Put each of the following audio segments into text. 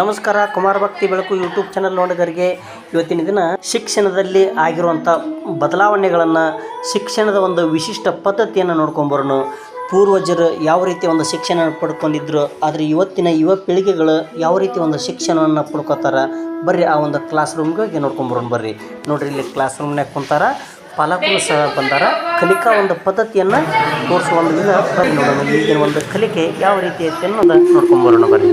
ನಮಸ್ಕಾರ, ಕುಮಾರ ಭಕ್ತಿ ಬೆಳಕು ಯೂಟ್ಯೂಬ್ ಚಾನಲ್ ನೋಡಿದವರಿಗೆ ಇವತ್ತಿನ ದಿನ ಶಿಕ್ಷಣದಲ್ಲಿ ಆಗಿರುವಂಥ ಬದಲಾವಣೆಗಳನ್ನು, ಶಿಕ್ಷಣದ ಒಂದು ವಿಶಿಷ್ಟ ಪದ್ಧತಿಯನ್ನು ನೋಡ್ಕೊಂಬರೋಣ ಪೂರ್ವಜರು ಯಾವ ರೀತಿ ಒಂದು ಶಿಕ್ಷಣ ಪಡ್ಕೊಂಡಿದ್ರು, ಆದರೆ ಇವತ್ತಿನ ಯುವ ಪೀಳಿಗೆಗಳು ಯಾವ ರೀತಿ ಒಂದು ಶಿಕ್ಷಣವನ್ನು ಪಡ್ಕೋತಾರ, ಬರ್ರಿ ಆ ಒಂದು ಕ್ಲಾಸ್ ರೂಮ್ಗೆ ನೋಡ್ಕೊಂಬರೋಣ ಬರ್ರಿ. ನೋಡ್ರಿ ಇಲ್ಲಿ ಕ್ಲಾಸ್ ರೂಮ್ನಾಗ ಕುಂತಾರ. ಪಾಲಕರು ಸಹ ಬಂದಾರ. ಕಲಿಕಾ ಒಂದು ಪದ್ಧತಿಯನ್ನು ತೋರಿಸುವ ಒಂದು ವಿಧ ಬರ್ರಿ ನೋಡೋಣ. ಈಗಿನ ಒಂದು ಕಲಿಕೆ ಯಾವ ರೀತಿ ಐತೆ ಅನ್ನೋದು ನೋಡ್ಕೊಂಬರೋಣ ಬನ್ನಿ.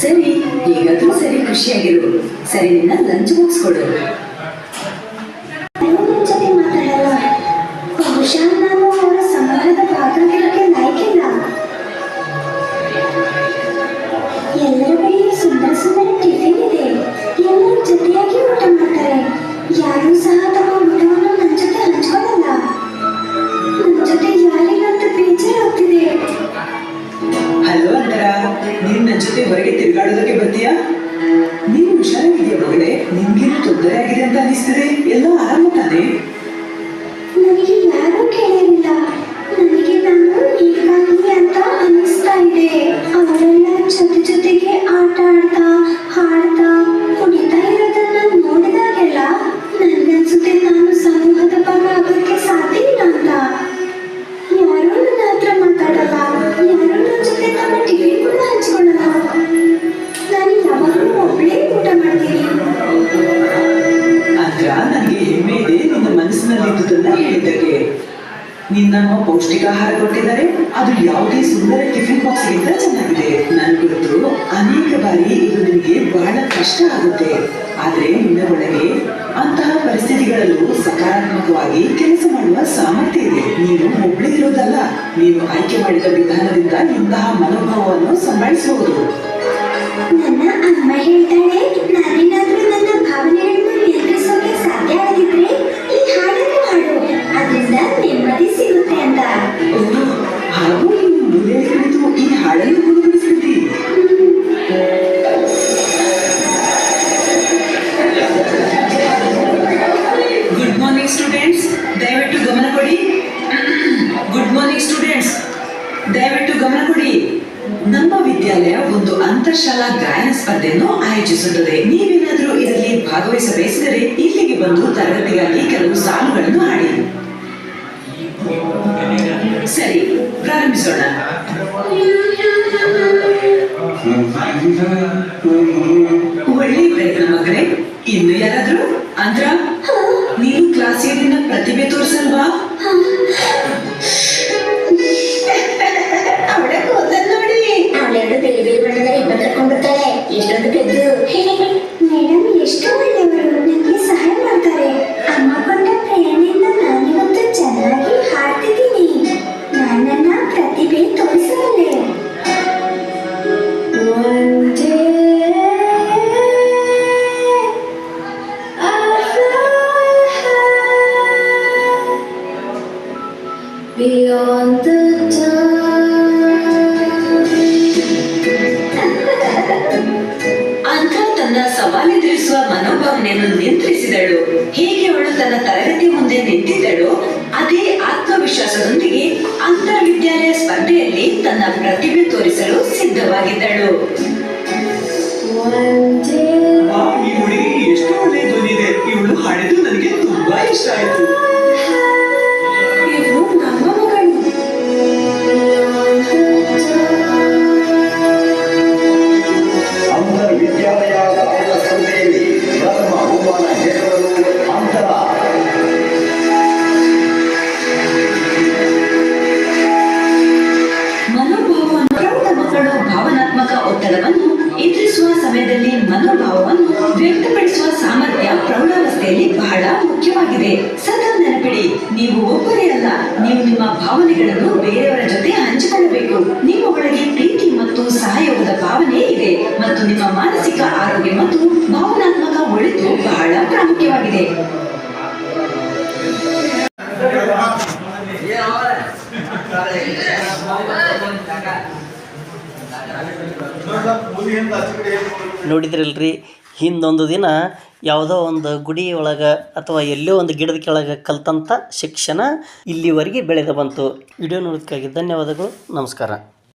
ಸರಿ ಈಗಾದ್ರೂ ಸರಿ ಖುಷಿಯಾಗಿರು. ಸರಿ ನಿನ್ನ ಲಂಚ್ ಬಾಕ್ಸ್ ಜೊತೆ ಹೊರಗೆ ತಿರುಗಾಡೋದಕ್ಕೆ ಬರ್ತೀಯಾ? ನೀನು ಹುಷಾರಾಗಿದೆಯಾ ಮಗಳೇ? ನಿಮ್ಗೇನು ತೊಂದರೆ ಆಗಿದೆ ಅಂತ ಅನಿಸ್ತಿದೆ ಎಲ್ಲ ಒಬ್ಬಳೇ ಊಟ ಮಾಡ್ತೀನಿ ಅಂದ್ರ ನನಗೆ ಹೆಮ್ಮೆ ಇದೆ ನಿನ್ನ ಮನಸ್ಸಿನಲ್ಲಿ ಇದ್ದುದನ್ನ ಹೇಳಿದ್ದಕ್ಕೆ ನಿನ್ನಮ್ಮ ಪೌಷ್ಟಿಕಾಹಾರ ಕೊಟ್ಟಿದ್ದಾರೆ. ಅದು ಯಾವುದೇ ಸುಂದರ ಟಿಫಿನ್ ಬಾಕ್ಸ್ಗಿಂತ ಚೆನ್ನಾಗಿದೆ. ನನ್ ಗೊತ್ತು ಅನೇಕ ಬಾರಿ ಇದು ನಿನಗೆ ಬಹಳ ಕಷ್ಟ ಆಗುತ್ತೆ. ಆದರೆ ನಿನ್ನ ಒಳಗೆ ಅಂತಹ ಪರಿಸ್ಥಿತಿಗಳಲ್ಲೂ ಸಕಾರಾತ್ಮಕವಾಗಿ ಕೆಲಸ ಮಾಡುವ ಸಾಮರ್ಥ್ಯ ಇದೆ. ನೀನು ಒಬ್ಬಳೇ ಇರೋದಲ್ಲ. ನೀನು ಆಯ್ಕೆ ಮಾಡಿದ ವಿಧಾನದಿಂದ ಇಂತಹ ಮನೋಭಾವವನ್ನು ಸಂಭಾಳಿಸಬಹುದು. ನನ್ನ ಅಮ್ಮ ಹೇಳ್ತಾಳೆ ನಾನೇನಾದ್ರೂ ನನ್ನ ಭಾವನೆಗಳನ್ನು ನಿಯಂತ್ರಿಸೋಕೆ ಸಾಧ್ಯ ಆಗಿದ್ರೆ ಈ ಹಾಡನ್ನು ಹಾಡು. ಅದರಿಂದ ನೆಮ್ಮದಿ ಸಿಗುತ್ತೆ ಅಂತ. ಓಹ್, ಹಾಗೂ ನೀನು ಮೂಲೆಯಲ್ಲಿ ಕುಳಿತು ಈ ಹಾಡನ್ನು ಗುಣಗುಣಿಸಿದ್ದಿ ಗುಡ್ ಮಾರ್ನಿಂಗ್ ಸ್ಟೂಡೆಂಟ್ಸ್ ದಯವಿಟ್ಟು ಗಮನ ಕೊಡಿ. ಗುಡ್ ಮಾರ್ನಿಂಗ್ ಸ್ಟೂಡೆಂಟ್ಸ್ ದಯವಿಟ್ಟು ಗಮನ ಕೊಡಿ. ನಮ್ಮ ವಿದ್ಯಾಲಯ ಒಂದು ಅಂತರ್ಶಾಲಾ ಗಾಯನ ಸ್ಪರ್ಧೆಯನ್ನು ಆಯೋಜಿಸುತ್ತದೆ. ನೀವೇನಾದರೂ ಇದರಲ್ಲಿ ಭಾಗವಹಿಸಬಯಸಿದರೆ ಇಲ್ಲಿಗೆ ಬಂದು ತರಗತಿಗಾಗಿ ಕೆಲವು ಸಾಲುಗಳನ್ನು ಹಾಡಿ. ಸರಿ, ಪ್ರಾರಂಭಿಸೋಣ. ಒಳ್ಳೆ ಪ್ರಯತ್ನ ಮಗನೇ ಇನ್ನು ಯಾರಾದ್ರೂ? ಅಂದ್ರ, ನೀನು ಕ್ಲಾಸಿನ ಪ್ರತಿಭೆ beyond the ಅಂತ ತನ್ನ ಸವಾಲೆದುರಿಸುವ ಮನೋಭಾವನೆಯನ್ನು ನಿಯಂತ್ರಿಸಿದಳು. ಹೇಗೆ ಅವಳು ತನ್ನ ತರಗತಿ ಮುಂದೆ ನಿಂತಿದ್ದಳು ಅದೇ ಆತ್ಮವಿಶ್ವಾಸದೊಂದಿಗೆ ಅಂತರ್ವಿದ್ಯಾಲಯ ಸ್ಪರ್ಧೆಯಲ್ಲಿ ತನ್ನ ಪ್ರತಿಭೆ ತೋರಿಸಲು ಸಿದ್ಧವಾಗಿದ್ದಳು. ಎಷ್ಟು ಒಳ್ಳೆ ಧ್ವನಿ ಇದೆ. ಇವಳು ಹಾಡಿದ್ದು ನನಗೆ ತುಂಬಾ ಇಷ್ಟ ಆಯ್ತು. ಮುಖ್ಯವಾಗಿದೆ. ಸದಾ ನೆನಪಿಡಿ, ನೀವು ಒಬ್ಬರೇ ಅಲ್ಲ, ನೀವು ನಿಮ್ಮ ಭಾವನೆಗಳನ್ನು ಬೇರೆಯವರ ಜೊತೆ ಹಂಚಿಕೊಳ್ಳಬೇಕು. ನಿಮ್ಮ ಒಳಗೆ ಪ್ರೀತಿ ಮತ್ತು ಸಹಯೋಗದ ಭಾವನೆ ಇದೆ ಮತ್ತು ನಿಮ್ಮ ಮಾನಸಿಕ ಆರೋಗ್ಯ ಮತ್ತು ಭಾವನಾತ್ಮಕ ಒಳಿತು ಬಹಳ ಪ್ರಾಮುಖ್ಯವಾಗಿದೆ. ನೋಡಿದ್ರಲ್ರಿ ಹಿಂದೊಂದು ದಿನ ಯಾವುದೋ ಒಂದು ಗುಡಿ ಒಳಗೆ ಅಥವಾ ಎಲ್ಲೋ ಒಂದು ಗಿಡದ ಕೆಳಗೆ ಕಲ್ತಂಥ ಶಿಕ್ಷಣ ಇಲ್ಲಿವರೆಗೆ ಬೆಳೆದು ಬಂತು. ವಿಡಿಯೋ ನೋಡೋದಕ್ಕಾಗಿ ಧನ್ಯವಾದಗಳು. ನಮಸ್ಕಾರ.